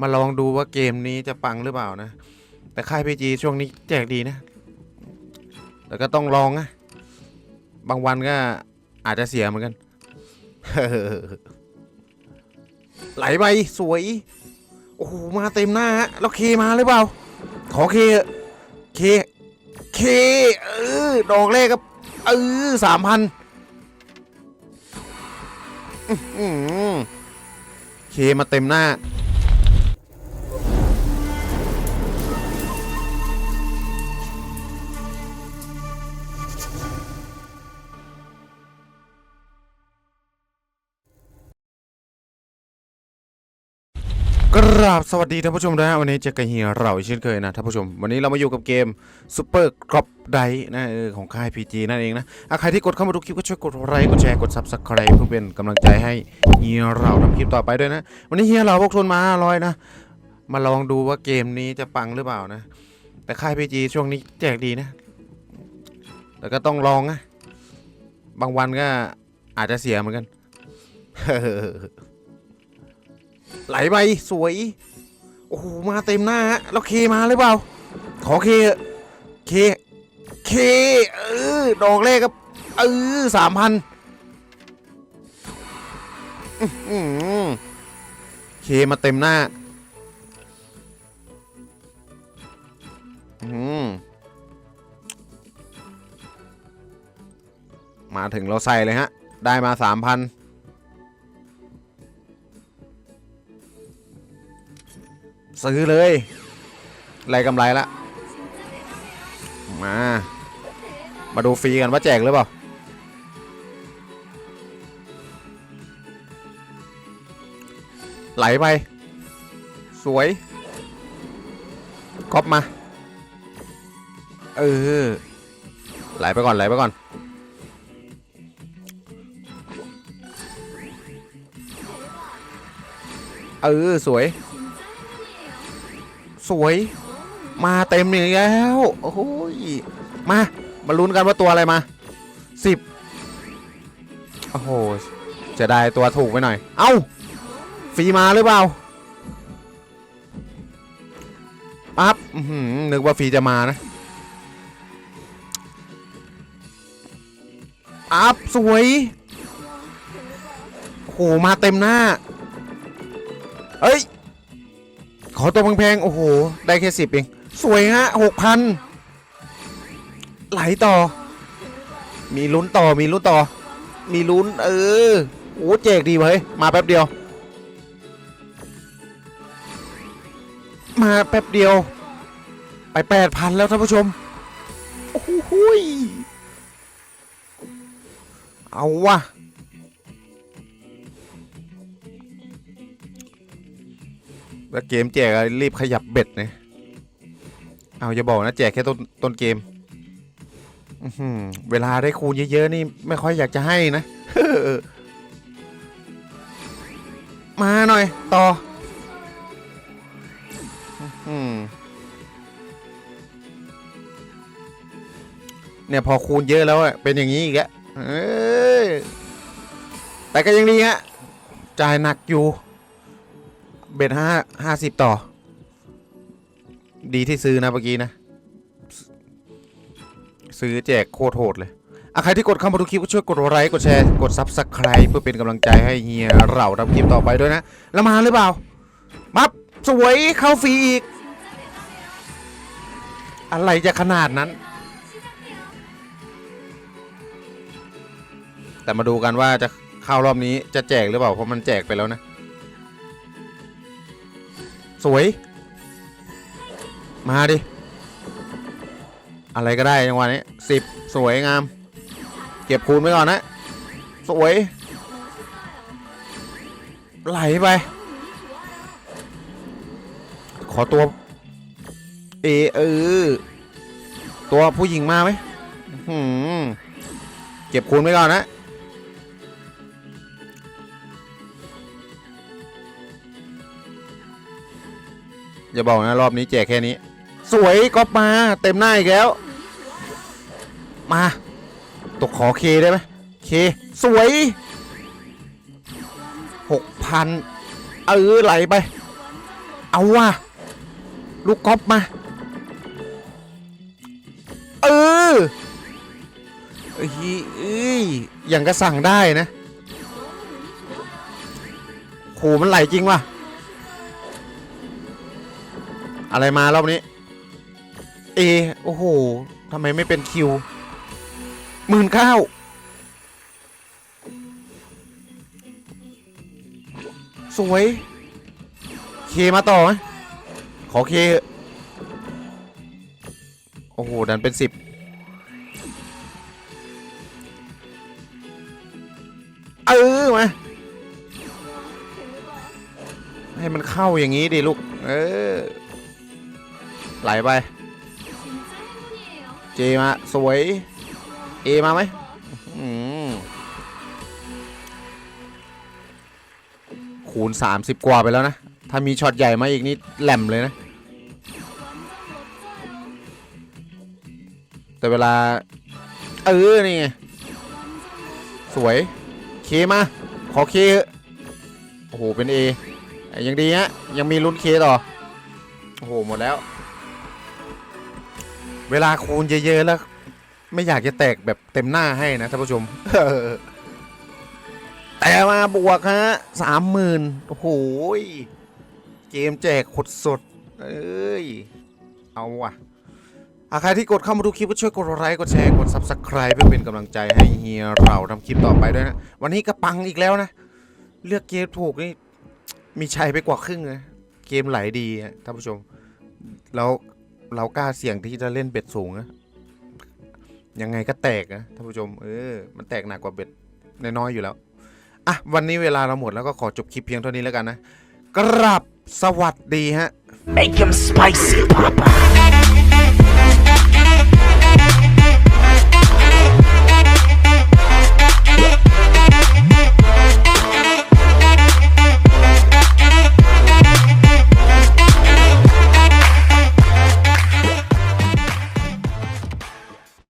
มาลองดูว่าเกมนี้จะปังหรือเปล่านะ แต่ค่ายพีจีช่วงนี้แจกดีนะแต่ก็ต้องลองนะบางวันก็อาจจะเสียเหมือนกัน ไหลไปสวย โอ้โห มาเต็มหน้าฮะ แล้วเคมาหรือเปล่า ขอเคเอะเคเค เออ ดอกแรกก็เออสามพันเคมาเต็มหน้า กราบสวัสดีท่านผู้ชมนะฮะวันนี้เจอกันเฮียเราอีกเช่นเคยนะท่านผู้ชม วันนี้เรามาอยู่กับเกม Super Crop d i นะเออของค่าย PG นั่นเองนะะใครที่กดเข้ามาดูคลิปก็ช่วยกดไลค์กดแชร์กด Subscribe เพื่อเป็นกำลังใจให้เฮียเราทำคลิปต่อไปด้วยนะ วันนี้เฮียเราพวกทุนมา500นะ มาลองดูว่าเกมนี้จะปังหรือเปล่านะ แต่ค่าย PG ช่วงนี้แจกดีนะแต่ก็ต้องลองนะบางวันก็อาจจะเสียเหมือนกัน ไหลไปสวย โอ้โห มาเต็มหน้าฮะ แล้วเคมาหรือเปล่า ขอเคเถอเคเค เออ ดอกแรกก็เออสามพันเคมาเต็มหน้ามมาถึงเราใส่เลยฮะ ได้มาสามพัน ซื้อเลยไรกำไรละมา มาดูฟรีกันว่าแจกหรือเปล่าไหลไป สวยก๊อปมา เออ ไหลไปก่อนไหลไปก่อน เออ สวย สวย มาเต็มอีกแล้ว โอ้ย มา มาลุ้นกันว่าตัวอะไรมาสิบโอ้โห จะได้ตัวถูกไปหน่อย เอ้าฟรีมาหรือเปล่าปั๊บนึกว่าฟรีจะมานะอัพสวยโอ้โหมาเต็มหน้า เฮ้ย อตัวแพงๆโอ้โห ได้แค่สิบเอง สวยฮะหกพันไหลต่อ มีลุ้นต่อมีลุ้นต่อ มีลุ้นเออโอ้แจกดีเว้ยมาแป๊บเดียว มาแป๊บเดียว ไปแปดพันแล้วท่านผู้ชม โอ้โหเอาวะ แล้วเกมแจกอะรีบขยับเบ็ดนะเอาอย่าบอกนะแจกแค่ต้นต้นเกมเวลาได้คูณเยอะๆนี่ไม่ค่อยอยากจะให้นะมาหน่อย ต่อเนี่ยพอคูณเยอะแล้วเป็นอย่างนี้อีกอะเอ้ยแต่ก็ยังดีฮะจ่ายหนักอยู่ เบ็ดห้าห้าสิบต่อ ดีที่ซื้อนะเมื่อกี้นะ ซื้อแจกโคตรโหดเลยอะใครที่กดเข้ามาดูคลิปก็ช่วยกดไลค์กดแชร์กด Subscribe เพื่อเป็นกำลังใจให้เฮียเราทำคลิปต่อไปด้วยนะ แล้วมาหรือเปล่า มับสวยเข้าฟรีอีก อะไรจะขนาดนั้น แต่มาดูกันว่าจะเข้ารอบนี้จะแจกหรือเปล่า เพราะมันแจกไปแล้วนะ สวย มาดิ อะไรก็ได้จังหวะนี้สิบสวยงาม เก็บคูณไว้ก่อนนะ สวย ไหลไป ขอตัว เอเออ ตัวผู้หญิงมาไหมหือเก็บคูณไว้ก่อนนะ อย่าบอกนะรอบนี้แจกแค่นี้ สวยก๊อปมาเต็มหน้าอีกแล้ว มา ตกขอเคได้ไหมเค สวยหกพันเออไหลไป เอาว่ะลูกก๊อปมา เออเอ้ยเอ้ยอย่างก็สั่งได้นะโหมันไหลจริงว่ะ อะไรมารอบนี้ เอ โอ้โหทำไมไม่เป็นคิวหมื่นเก้าสวย เคมาต่อไหมขอเค โอ้โห ดันเป็นสิบเออมาให้มันเข้าอย่างนี้ดิลูก เออ ไหลไปเจมาสวยเอมาไหมอืมคูณ 30 กว่าไปแล้วนะ ถ้ามีช็อตใหญ่มาอีกนี่แหลมเลยนะ แต่เวลา เออ นี่ไง สวย เคมา ขอเคโอ้โห เป็น A ยังดีฮะยังมีลุ้นเคต่อ โอ้โห หมดแล้ว เวลาคูณเยอะๆแล้ว ไม่อยากจะแตกแบบเต็มหน้าให้นะท่านผู้ชม แต่มาบวกฮะสามหมื่นโอ้โหเกมแจกขดสด เอ้ย เอาว่ะอาใครที่กดเข้ามาดูคลิปก็ช่วยกดไลค์กดแชร์กด subscribe เพื่อเป็นกำลังใจให้เฮียเราทำคลิปต่อไปด้วยนะ วันนี้กระปังอีกแล้วนะ เลือกเกมถูกนี่มีชัยไปกว่าครึ่งนะเกมไหลดีอะท่านผู้ชม แล้ว เรากล้าเสี่ยงที่จะเล่นเบ็ดสูงนะยังไงก็แตกนะท่านผู้ชม เออ มันแตกหนักกว่าเบ็ดน้อยๆอยู่แล้ว อะ วันนี้เวลาเราหมดแล้วก็ขอจบคลิปเพียงเท่านี้แล้วกันนะ กราบสวัสดีฮะ Make him spicy, Papa.